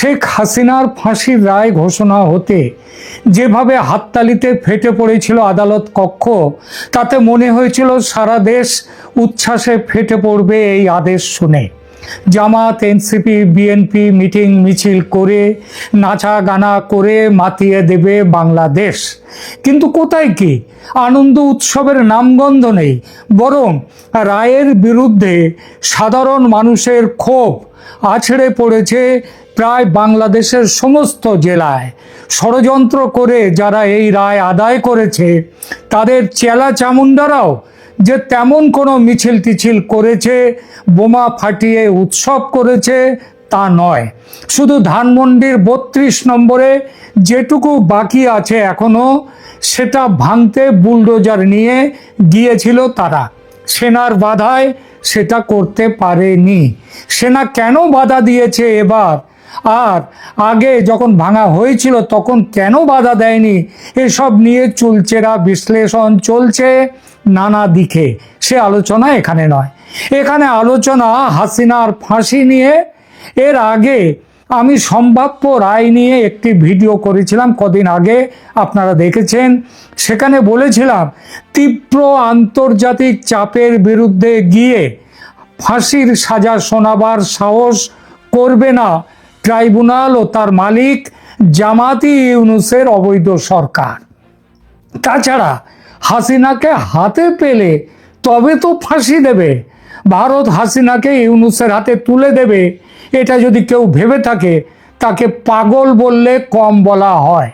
শেখ হাসিনার ফাঁসির রায় ঘোষণা হতে যেভাবে হাততালিতে ফেটে পড়েছিল আদালত কক্ষ, তাতে মনে হয়েছিল সারা দেশ উচ্ছ্বাসে ফেটে পড়বে এই আদেশ শুনে। জামাত, এনসিপি, বিএনপি মিটিং মিছিল করে নাচা গানা করে মাতিয়ে দেবে বাংলাদেশ। কিন্তু কোথায় কি? আনন্দ উৎসবের নামগন্ধ নেই, বরং রায়ের বিরুদ্ধে সাধারণ মানুষের ক্ষোভ আছড়ে পড়েছে প্রায় বাংলাদেশের সমস্ত জেলায়। ষড়যন্ত্র করে যারা এই রায় আদায় করেছে, তাদের চেলা চামুন্ডারাও যে তেমন কোনো মিছিল টিছিল করেছে, বোমা ফাটিয়ে উৎসব করেছে, তা নয়। শুধু ধানমন্ডির বত্রিশ নম্বরে যেটুকু বাকি আছে এখনও, সেটা ভাঙতে বুলডোজার নিয়ে গিয়েছিল তারা। সেনার বাধায় সেটা করতে পারেনি। সেনা কেন বাধা দিয়েছে এবার? আর আগে যখন ভাঙা হয়েছিল তখন কেন বাধা দেয়নি? এসব নিয়ে চুলচেরা বিশ্লেষণ চলছে নানা দিকে। সে আলোচনা এখানে নয়। এখানে আলোচনা হাসিনার ফাঁসি নিয়ে। এর আগে আমি সম্ভাব্য রায় নিয়ে একটি ভিডিও করেছিলাম কদিন আগে, আপনারা দেখেছেন। সেখানে বলেছিলাম, তীব্র আন্তর্জাতিক চাপের বিরুদ্ধে গিয়ে ফাঁসির সাজা শোনাবার সাহস করবে না ট্রাইব্যুনাল ও তার মালিক জামাতি ইউনুসের অবৈধ সরকার। তাছাড়া হাসিনাকে হাতে পেলে তবে তো ফাঁসি দেবে, ভারত হাসিনাকে ইউনুসের হাতে তুলে দেবে এটা যদি কেউ ভেবে থাকে, তাকে পাগল বললে কম বলা হয়।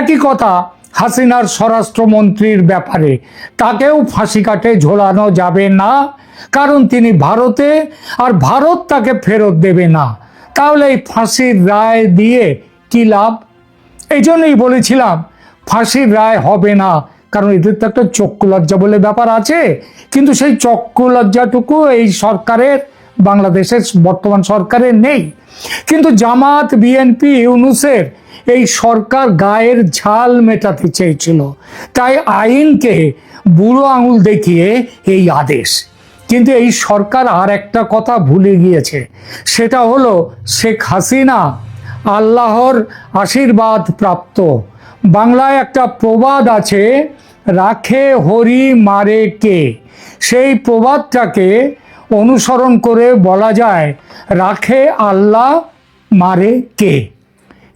একই কথা হাসিনার স্বরাষ্ট্রমন্ত্রীর ব্যাপারে। তাকেও ফাঁসি কাটে ঝোলানো যাবে না, কারণ তিনি ভারতে, আর ভারত তাকে ফেরত দেবে না। তাহলে এই ফাঁসির রায় দিয়ে কি লাভ? এই জন্যই বলেছিলাম, ফাঁসির রায় হবে না, কারণ এদের তো একটা চক্ষু লজ্জা বলে ব্যাপার আছে। কিন্তু সেই চক্ষু লজ্জাটুকু এই সরকারের বাংলাদেশের বর্তমান সরকারের নেই। কিন্তু জামাত, বিএনপি, ইউনুসের এই সরকার গায়ের ঝাল মেটাতে চেয়েছিল। তাই আইনকে বুড়ো আঙুল দেখিয়ে এই আদেশ। কিন্তু এই সরকার আর একটা কথা ভুলে গিয়েছে। সেটা হলো শেখ হাসিনা আল্লাহর আশীর্বাদ প্রাপ্ত। বাংলায় একটা প্রবাদ আছে, রাখে হরি মারে কে? সেই প্রবাদটাকে অনুসরণ করে বলা যায়, রাখে আল্লাহ, মারে কে?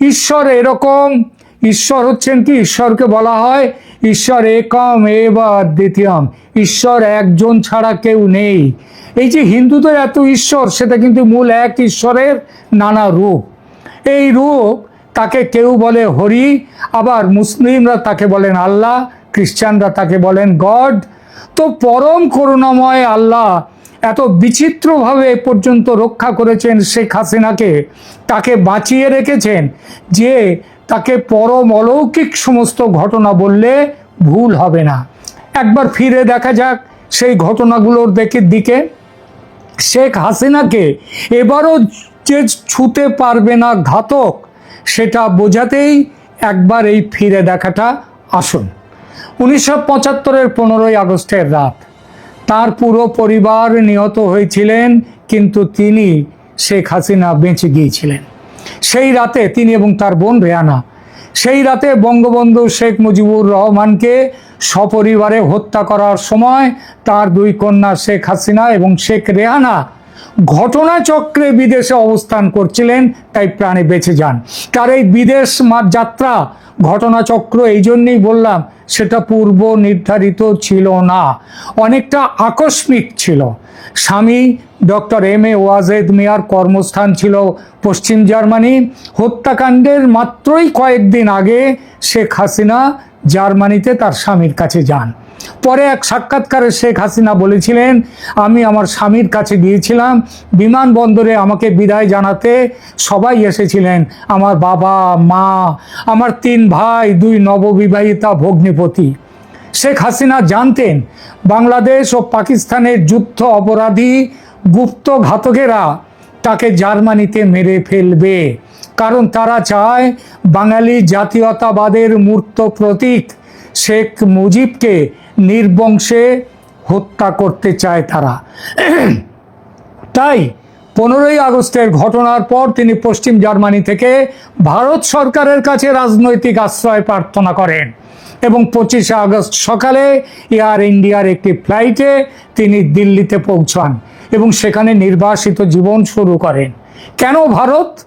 ঈশ্বর এরকম, ঈশ্বর হচ্ছেন কি? ঈশ্বরকে বলা হয়, ঈশ্বর একম এবার দ্বিতীয়ম ঈশ্বর একজন ছাড়া কেউ নেই। এই যে হিন্দুদের এত ঈশ্বর, সেটা কিন্তু মূল এক ঈশ্বরের নানা রূপ। এই রূপ তাকে কেউ বলে হরি, আবার মুসলিমরা তাকে বলেন আল্লাহ, খ্রিস্টানরা তাকে বলেন গড। তো পরম করুণাময় আল্লাহ এত বিচিত্রভাবে পর্যন্ত রক্ষা করেছেন শেখ হাসিনাকে, তাকে বাঁচিয়ে রেখেছেন যে তাকে পরম অলৌকিক সমস্ত ঘটনা বললে ভুল হবে না। একবার ফিরে দেখা যাক সেই ঘটনাগুলোর দেখে দিকে। শেখ হাসিনাকে এবারও যে ছুতে পারবে না ঘাতক, সেটা বোঝাতেই একবার এই ফিরে দেখাটা আসুন। উনিশশো পঁচাত্তরের পনেরোই আগস্টের রাত তার পুরো পরিবার নিহত হয়েছিলেন, কিন্তু তিনি শেখ হাসিনা বেঁচে গিয়েছিলেন। সেই রাতে তিনি এবং তার বোন রেয়ানা সেই রাতে বঙ্গবন্ধু শেখ মুজিবুর রহমানকে সপরিবারে হত্যা করার সময় তার দুই কন্যা শেখ হাসিনা এবং শেখ রেহানা ঘটনাচক্রে বিদেশে অবস্থান করছিলেন, তাই প্রাণে বেঁচে যান। তার এই বিদেশ যাত্রা ঘটনাচক্র এই জন্যেই বললাম, সেটা পূর্ব নির্ধারিত ছিল না। অনেকটা আকস্মিক ছিল। স্বামী ডক্টর এম এ ওয়াজেদ মিয়ার কর্মস্থান ছিল পশ্চিম জার্মানি। হত্যাকাণ্ডের মাত্রই কয়েকদিন আগে শেখ হাসিনা জার্মানিতে তার স্বামীর কাছে যান। পরে এক সাক্ষাৎকারে শেখ হাসিনা বলেছিলেন, আমি আমার স্বামীর কাছে গিয়েছিলাম, বিমানবন্দরে আমাকে বিদায় জানাতে সবাই এসেছিলেন। আমার বাবা, মা, আমার তিন ভাই, দুই নববিবাহিতা ভগ্নিপতি। শেখ হাসিনা জানতেন, বাংলাদেশ ও পাকিস্তানের যুদ্ধ অপরাধী গুপ্ত ঘাতকেরা তাকে জার্মানিতে মেরে ফেলবে। কারণ তারা চায় বাঙালি জাতীয়তাবাদের মূর্ত প্রতীক। শেখ মুজিবকে নির্বংশে হত্যা করতে চায় তারা। তাই পনেরোই আগস্টের ঘটনার পর তিনি পশ্চিম জার্মানি থেকে ভারত সরকারের কাছে রাজনৈতিক আশ্রয় প্রার্থনা করেন এবং পঁচিশে আগস্ট সকালে এয়ার ইন্ডিয়ার একটি ফ্লাইটে তিনি দিল্লিতে পৌঁছান এবং সেখানে নির্বাসিত জীবন শুরু করেন। কেন ভারত?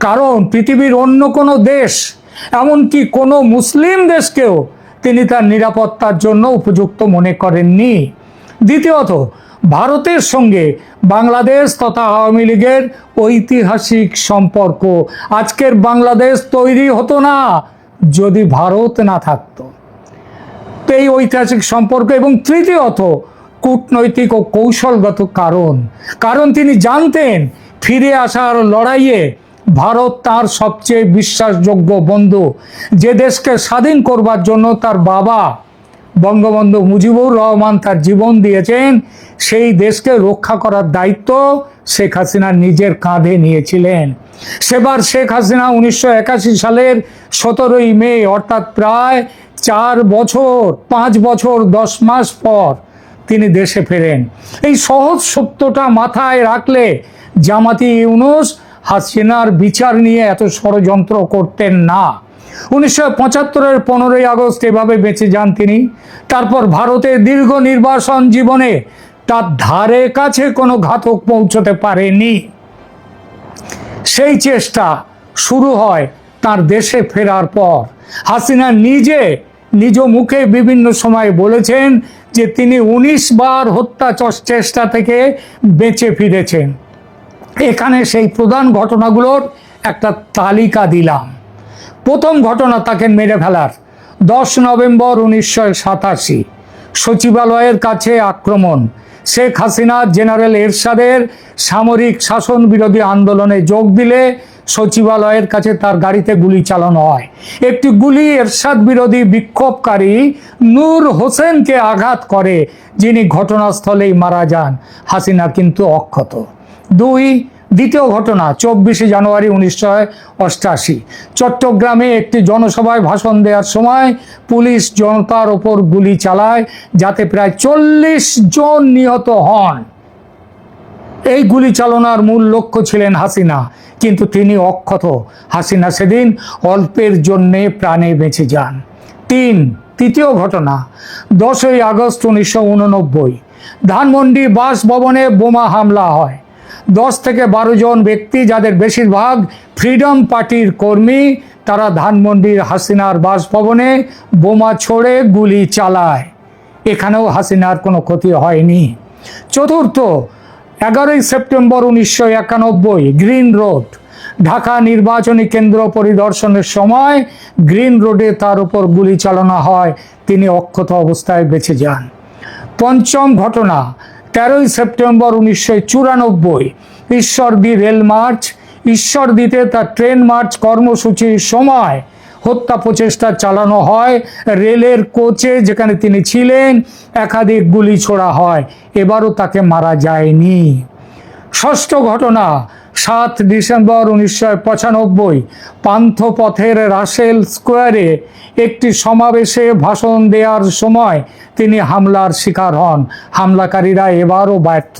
কারণ পৃথিবীর অন্য কোনো দেশ, এমনকি কোনো মুসলিম দেশকেও তিনি তার নিরাপত্তার জন্য উপযুক্ত মনে করেননি। দ্বিতীয়ত, ভারতের সঙ্গে বাংলাদেশ তথা আওয়ামী লীগের ঐতিহাসিক সম্পর্ক আজকের বাংলাদেশ তৈরি হতো না যদি ভারত না থাকতো। তো এই ঐতিহাসিক সম্পর্ক এবং তৃতীয়ত, কূটনৈতিক ও কৌশলগত কারণ। কারণ তিনি জানতেন, ফিরে আসার লড়াইয়ে ভারত তার সবচেয়ে বিশ্বাসযোগ্য বন্ধু। যে দেশকে স্বাধীন করবার জন্য তার বাবা বঙ্গবন্ধু মুজিবুর রহমান তার জীবন দিয়েছেন, সেই দেশকে রক্ষা করার দায়িত্ব শেখ হাসিনা নিজের কাঁধে নিয়েছিলেন। সেবার শেখ হাসিনা উনিশশো একাশি সালের সতেরোই মে, অর্থাৎ প্রায় চার বছর, পাঁচ বছর, দশ মাস পর তিনি দেশে ফেরেন। এই সহজ সত্যটা মাথায় রাখলে জামাতি ইউনুস হাসিনার বিচার নিয়ে এত ষড়যন্ত্র করতেন না। উনিশশো পঁচাত্তরের পনেরোই আগস্ট এভাবে বেঁচে যান তিনি। তারপর ভারতের দীর্ঘ নির্বাসন জীবনে তার ধারে কাছে কোনো ঘাতক পৌঁছতে পারেনি। সেই চেষ্টা শুরু হয় তার দেশে ফেরার পর। হাসিনা নিজে নিজ মুখে বিভিন্ন সময় বলেছেন যে তিনি উনিশ বার হত্যা চেষ্টা থেকে বেঁচে ফিরেছেন। এখানে সেই প্রধান ঘটনাগুলোর একটা তালিকা দিলাম। প্রথম ঘটনা তাকে মেরে ফেলার, দশ নভেম্বর উনিশশো সাতাশি। সচিবালয়ের কাছে আক্রমণ, শেখ হাসিনা জেনারেল এরশাদের সামরিক শাসন বিরোধী আন্দোলনে যোগ দিলে সচিবালয়ের কাছে তার গাড়িতে গুলি চালানো হয়। একটি গুলি এরশাদ বিরোধী বিক্ষোভকারী নূর হোসেনকে আঘাত করে, যিনি ঘটনাস্থলেই মারা যান, হাসিনা কিন্তু অক্ষত। দুই, দ্বিতীয় ঘটনা, চব্বিশে জানুয়ারি উনিশশো অষ্টাশি। চট্টগ্রামে একটি জনসভায় ভাষণ দেওয়ার সময় পুলিশ জনতার ওপর গুলি চালায়, যাতে প্রায় চল্লিশ জন নিহত হন। এই গুলি চালনার মূল লক্ষ্য ছিলেন হাসিনা, কিন্তু তিনি অক্ষত। হাসিনা সেদিন অল্পের জন্যে প্রাণে বেঁচে যান। তিন, তৃতীয় ঘটনা, দশই আগস্ট উনিশশো উননব্বই। ধানমন্ডি বাসভবনে বোমা হামলা হয়। দশ থেকে বারো জন ব্যক্তি, যাদের বেশিরভাগ ফ্রিডম পার্টির কর্মী, তারা ধানমন্ডির হাসিনার বাসভবনে বোমা ছড়ে গুলি চালায়। এখানেও হাসিনার কোনো ক্ষতি হয়নি। চতুর্থ, এগারোই সেপ্টেম্বর উনিশশো একানব্বই, গ্রিন রোড। ঢাকা নির্বাচনী কেন্দ্র পরিদর্শনের সময় গ্রিন রোডে তার উপর গুলি চালানো হয়। তিনি অক্ষত অবস্থায় বেঁচে যান। পঞ্চম ঘটনা তেরোই সেপ্টেম্বর উনিশশো চুরানব্বই। Ishwardi rail March. ঈশ্বরদীতে তার ট্রেন মার্চ কর্মসূচির সময় হত্যা প্রচেষ্টা চালানো হয় রেলের কোচে যেখানে তিনি ছিলেন, একাধিক গুলি ছোড়া হয়। এবারও তাকে মারা যায়নি। ষষ্ঠ ঘটনা সাত ডিসেম্বর উনিশশো পঁচানব্বই পান্থপথের রাসেল স্কোয়ারে একটি সমাবেশে ভাষণ দেওয়ার সময় তিনি হামলার শিকার হন। হামলাকারীরা এবারও ব্যর্থ।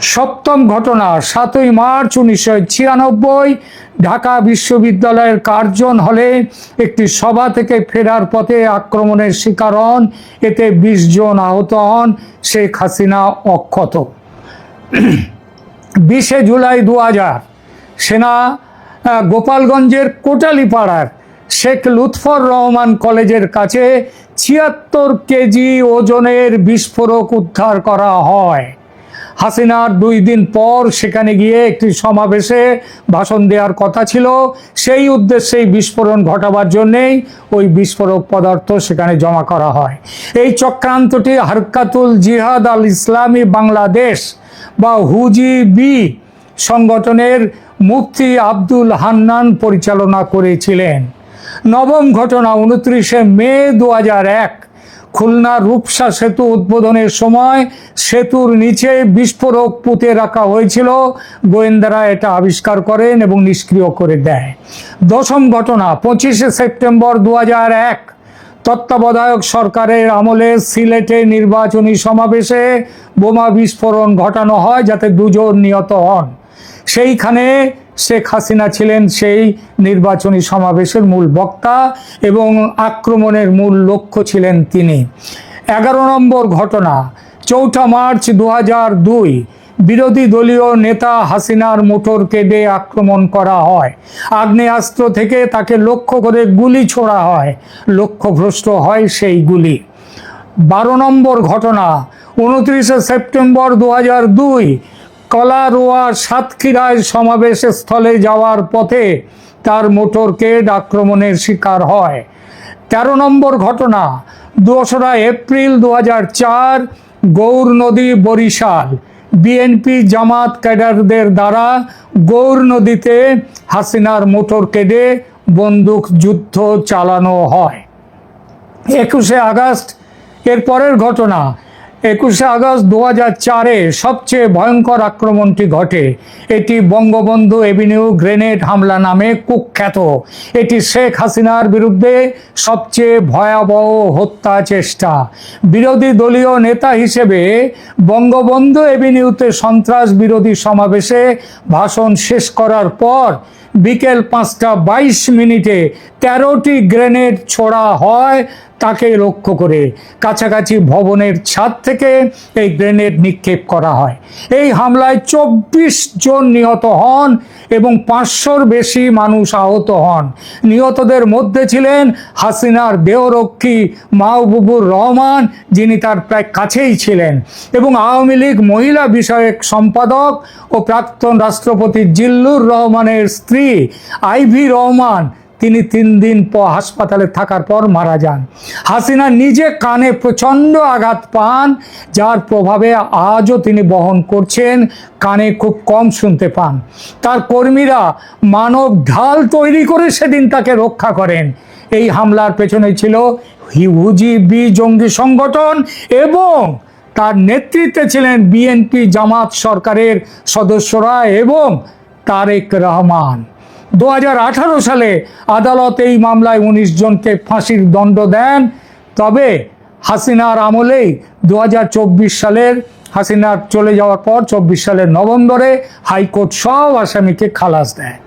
সপ্তম ঘটনা, সাতই মার্চ উনিশশো ছিয়ানব্বই ঢাকা বিশ্ববিদ্যালয়ের কার্জন হলে একটি সভা থেকে ফেরার পথে আক্রমণের শিকার হন। এতে বিশ জন আহত হন, শেখ হাসিনা অক্ষত। বিশে জুলাই দু হাজার সেনা গোপালগঞ্জের কোটালীপাড়ার শেখ লুৎফর রহমান কলেজের কাছে ছিয়াত্তর কেজি ওজনের বিস্ফোরক উদ্ধার করা হয়। হাসিনার দুই দিন পর সেখানে গিয়ে একটি সমাবেশে ভাষণ দেওয়ার কথা ছিল। সেই উদ্দেশ্যেই বিস্ফোরণ ঘটাবার জন্যেই ওই বিস্ফোরক পদার্থ সেখানে জমা করা হয়। এই চক্রান্তটি হারকাতুল জিহাদ আল ইসলামী বাংলাদেশ বা হুজিবি সংগঠনের মুফতি আব্দুল হান্নান পরিচালনা করেছিলেন। নবম ঘটনা উনত্রিশে মে দু এক খুলনার রূপসা সেতু উদ্বোধনের সময় সেতুর নিচে বিস্ফোরক পুঁতে রাখা হয়েছিল। গোয়েন্দারা এটা আবিষ্কার করেন এবং নিষ্ক্রিয় করে দেয়। দশম ঘটনা পঁচিশে সেপ্টেম্বর দু এক তত্ত্বাবধায়ক সরকারের আমলে সিলেটে নির্বাচনী সমাবেশে বোমা বিস্ফোরণ ঘটানো হয় যাতে দুজন নিহত হন। সেইখানে শেখ হাসিনা ছিলেন সেই নির্বাচনী সমাবেশের মূল বক্তা এবং আক্রমণের মূল লক্ষ্য ছিলেন তিনি। এগারো নম্বর ঘটনা, চৌঠা মার্চ দু বিরোধী দলীয় নেতা হাসিনার মোটর কেডে আক্রমণ করা হয়। আগ্নেয়াস্ত্র থেকে তাকে লক্ষ্য করে গুলি ছোড়া হয়। লক্ষ্যভ্রষ্ট হয় সেই গুলি। বারো নম্বর ঘটনা, উনত্রিশে সেপ্টেম্বর দু দুই, কলারোয়া সাতক্ষীরায় সমাবেশ স্থলে যাওয়ার পথে তার মোটরকেড আক্রমণের শিকার হয়। তেরো নম্বর ঘটনা, দোসরা এপ্রিল দু গৌর নদী বরিশাল। বিএনপি জামাত ক্যাডারদের দ্বারা গৌর নদীতে হাসিনার মোটর কেডে বন্দুক যুদ্ধ চালানো হয়। একুশে আগস্ট, এর পরের ঘটনা একুশে আগস্ট দু চারে সবচেয়ে ভয়ঙ্কর আক্রমণটি ঘটে। এটি বঙ্গবন্ধু এভিনিউ গ্রেনেড হামলা নামে কুখ্যাত। এটি শেখ হাসিনার বিরুদ্ধে সবচেয়ে ভয়াবহ হত্যা চেষ্টা। বিরোধী দলীয় নেতা হিসেবে বঙ্গবন্ধু এভিনিউতে সন্ত্রাস বিরোধী সমাবেশে ভাষণ শেষ করার পর বিকেল পাঁচটা বাইশ মিনিটে তেরোটি গ্রেনেড ছোড়া হয় তাকে লক্ষ্য করে কাছাকাছি ভবনের ছাদ থেকে এই গ্রেনেড নিক্ষেপ করা হয়। এই হামলায় চব্বিশ জন নিহত হন এবং পাঁচশোর বেশি মানুষ আহত হন। নিহতদের মধ্যে ছিলেন হাসিনার দেহরক্ষী মাহবুবুর রহমান, যিনি তার প্রায় কাছেই ছিলেন, এবং আওয়ামী লীগ মহিলা বিষয়ক সম্পাদক ও প্রাক্তন রাষ্ট্রপতি জিল্লুর রহমানের স্ত্রী আইভি রহমান তিনি তিন দিন পর হাসপাতালে থাকার পর মারা যান। হাসিনা নিজে কানে প্রচণ্ড আঘাত পান, যার প্রভাবে আজও তিনি বহন করছেন, কানে খুব কম শুনতে পান। তার কর্মীরা মানব ঢাল তৈরি করে সেদিন তাকে রক্ষা করেন। এই হামলার পেছনে ছিল হুজিবি জঙ্গি সংগঠন এবং তার নেতৃত্বে ছিলেন বিএনপি জামাত সরকারের সদস্যরা এবং তারেক রহমান। দু সালে আদালত এই মামলায় উনিশ জনকে ফাঁসির দণ্ড দেন। তবে হাসিনার আমলেই দু হাজার চব্বিশ সালের হাসিনার চলে যাওয়ার পর চব্বিশ সালের নভেম্বরে হাইকোর্ট সব আসামিকে খালাস দেয়।